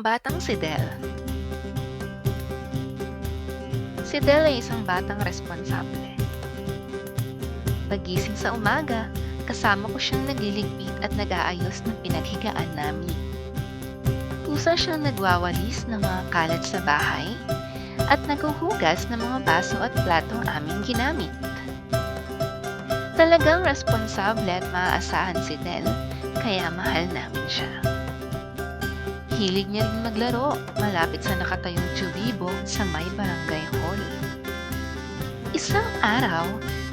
Ang batang si Del Si Del ay isang batang responsable. Pagising sa umaga, kasama ko siyang nagliligpit at nag-aayos ng pinaghigaan namin. Kusa siyang nagwawalis ng mga kalat sa bahay at naghuhugas ng mga baso at platong aming ginamit. Talagang responsable at maaasahan si Del, kaya mahal namin siya. Hilig niya rin maglaro malapit sa nakatayong tubibo sa may barangay hall. Isang araw,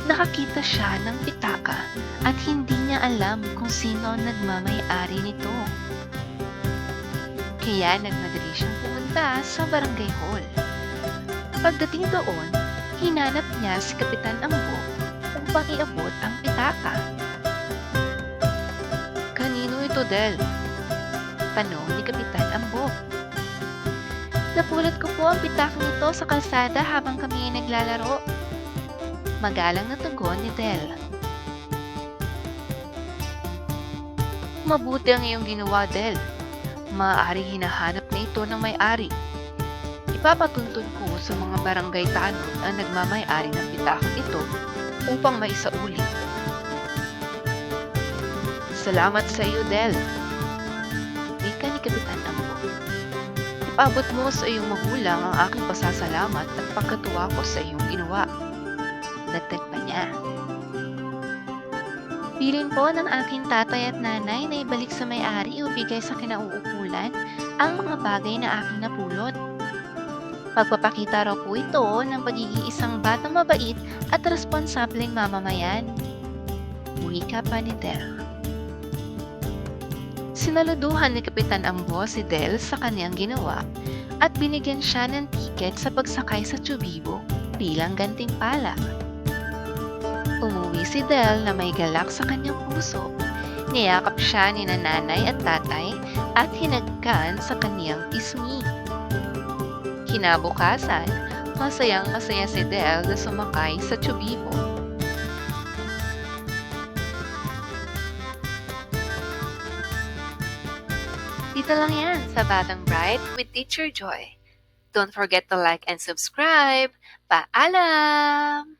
nakakita siya ng pitaka at hindi niya alam kung sino ang nagmamay-ari nito. Kaya nagmadali siyang pumunta sa barangay hall. Pagdating doon, hinanap niya si Kapitan Ambo upang iabot ang pitaka. Kanino ito, Del? Tanong ni Kapitan Ambo. Napulot ko po ang pitakang ito sa kalsada habang kami ay naglalaro. Magalang na tugon ni Del. Mabuti ang iyong ginawa, Del. Maaaring hinahanap na ito ng may-ari. Ipapatuntun ko sa mga barangay tanod ang nagmamay-ari ng pitakang ito upang maisauli. Salamat sa iyo, Del. Kapitan Ambo. Ipabot mo sa iyong magulang ang aking pasasalamat at pagkatuwa ko sa iyong ginawa. Dagdag pa niya. Bilin po ng aking tatay at nanay na ibalik sa may-ari o bigay sa kinauukulan ang mga bagay na aking napulot. Pagpapakita raw po ito ng pagiging isang batang mabait at responsableng mamamayan. Wika pa ni. Sinaluduhan ni Kapitan Ambo si Del sa kanyang ginawa at binigyan siya ng tiket sa pagsakay sa tubibo bilang gantimpala. Umuwi si Del na may galak sa kanyang puso. Niyakap siya ni nanay at tatay at hinagkan sa kanyang pisngi. Kinabukasan, masayang masaya si Del na sumakay sa tubibo. Dito lang yan sa Batang Bright with Teacher Joy. Don't forget to like and subscribe. Paalam!